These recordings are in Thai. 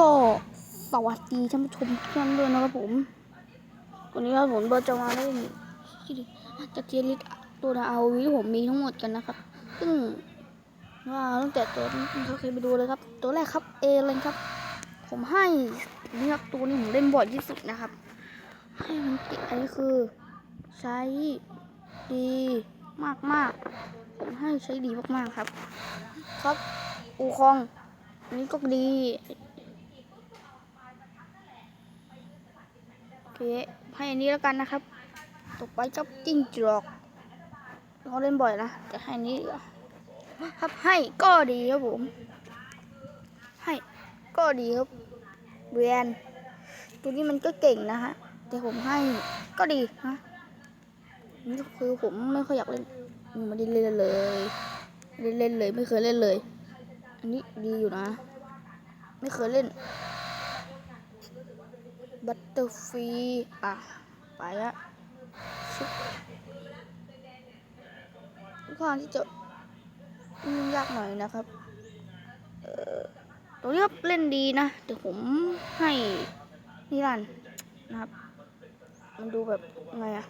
ก็สวัสดีท่านผู้ชมทุกท่านด้วยนะครับผมวันนี้ครับผมเราจะมาเล่นจะเทียริสตัวดาววิที่ผมมีทั้งหมดกันนะครับ ซึ่งว่าตั้งแต่ตัวนี้เขาเคยไปดูเลยครับ ตัวแรกครับเอเลยครับ ผมให้นี่ครับตัวนี้ผมเล่นบ่อยที่สุดนะครับ ให้มันติดอันนี้คือ ใช้ดีมากมากผมให้ใช้ดีมากๆครับ ครับอูคอง อันนี้ก็ดี โอ เคให้อันนี้แล้วกันนะครับต่อไปเจ้าจิ้งจอกเราเล่นบ่อยนะแต่ให้อันนี้ดีกว่าครับให้ก็ดีครับผม ให้ก็ดีครับเวียนตัวนี้มันก็เก่งนะฮะแต่ผมให้ก็ดีฮะนี่คือผมไม่ค่อยอยากเล่นไม่ได้เล่นเลยไม่ได้เล่นเลยไม่เคยเล่นเลย อันนี้ดีอยู่นะ ไม่เคยเล่น บัตเตอร์ฟรีอะ ไปละค่อนข้างที่จะยุ่งยากหน่อยนะครับตัวนี้ครับเล่นดีนะเดี๋ยวผมให้นิรันนะครับ มันดูแบบไงอะ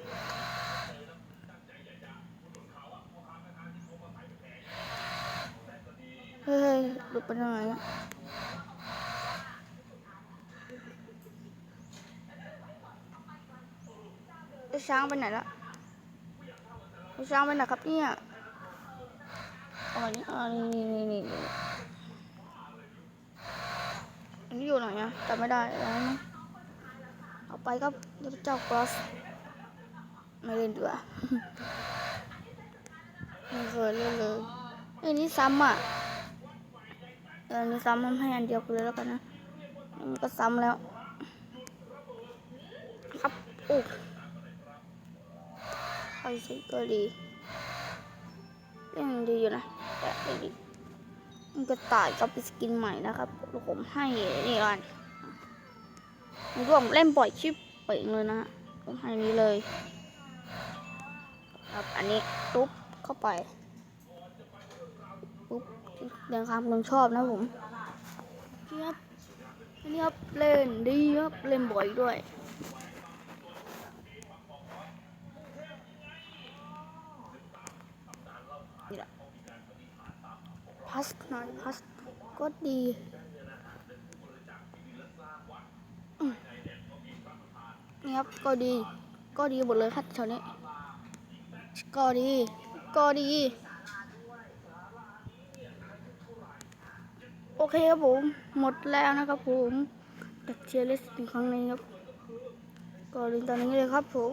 เฮ้ยหลุดไปทางไหนอะ ไอ้ช้างไปไหนละไอ้ช้างไปไหนครับเนี่ยอ๋อนี่อ๋อนี่นี่นี่นี่อันนี้อยู่ไหนอะจำไม่ได้แล้วนะเอาไปครับเจ้ากรอสไม่เล่นดีกว่าไม่เคยเล่นเลยไอ้นี่ซ้ำอะเออนี่ซ้ำมันให้อันเดียวกันเลยแล้วกันนะมันก็ซ้ำแล้วครับโอ้ ใครใช้ก็ดียังดีอยู่นะแต่ไม่ดีมันก็ตายกับสกินใหม่นะครับแล้วผมให้นี่ก่อนมันก็ผมเล่นบ่อยชิปเป่งเลยนะผมให้นี้เลย ครับอันนี้ตุ๊บเข้าไปปุ๊บเดินความลงชอบนะผมครับอันนี้ครับเล่นดีครับเล่นบ่อยด้วย นี่แหละ พัสหน่อยพัสก็ดีนี่ครับก็ดี ก็ดีหมดเลยครับแถวนี้ ก็ดี ก็ดี โอเคครับผม หมดแล้วนะครับผมจากเชียร์เลสต์อีกครั้งนึงครับ ก็ลิงก์ตอนนี้เลยครับผม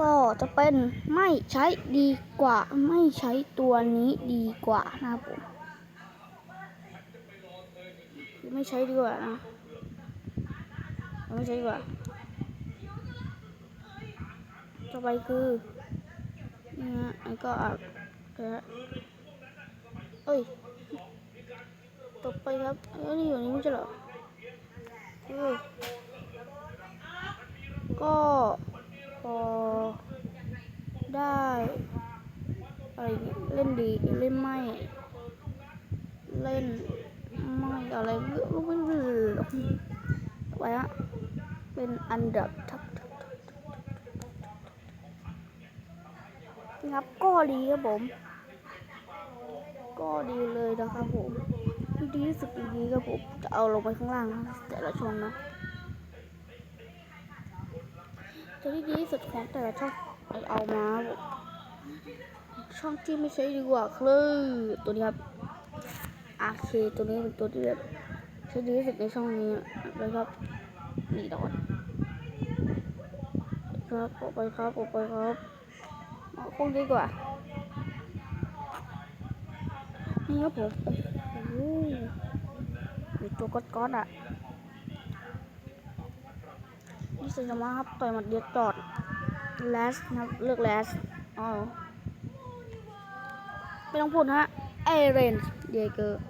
ก็จะเป็นไม่ใช้ดีกว่าไม่ใช้ตัวนี้ดีกว่านะครับผมไม่ใช้ดีกว่านะไม่ใช้ดีกว่าต่อไปคือนี่ฮะอันก็อะแกะเอ้ยต่อไปครับเอ้ยนี่อยู่นี่ไม่ใช่เหรอเออก็ อได้อะไรเล่นดีเล่นไม่ เล่นไม่อะไรไม่รู้ไม่รู้ไว้อะเป็นอันดับทับทับทับงับก็ดีครับผม ก็ดีเลยนะครับผมดีที่สุดดีครับผมจะเอาลงไปข้างล่างแต่ละช่องนะ จะที่ดีที่สุดของแต่ละช่องเอามา ช่องที่ไม่ใช้ดีกว่าคือตัวนี้ครับอาเคตัวนี้เป็นตัวที่แบบใช้ดีที่สุดในช่องนี้เลยครับนี่ดอนครับออกไปครับออกไปครับเอาคงดีกว่านี่ครับผมโอ้โหตัวก๊อตๆอะ นี่สิจะมาครับต่อยหมัดเดียวจอดแลสนะครับเลือกแลสอ๋อไม่ต้องพูดนะฮะเอเรนเดเกอร์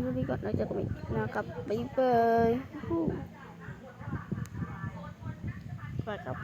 ดูดีก่อนเราจะกมินะครับไปเปยฮู้ไปครับ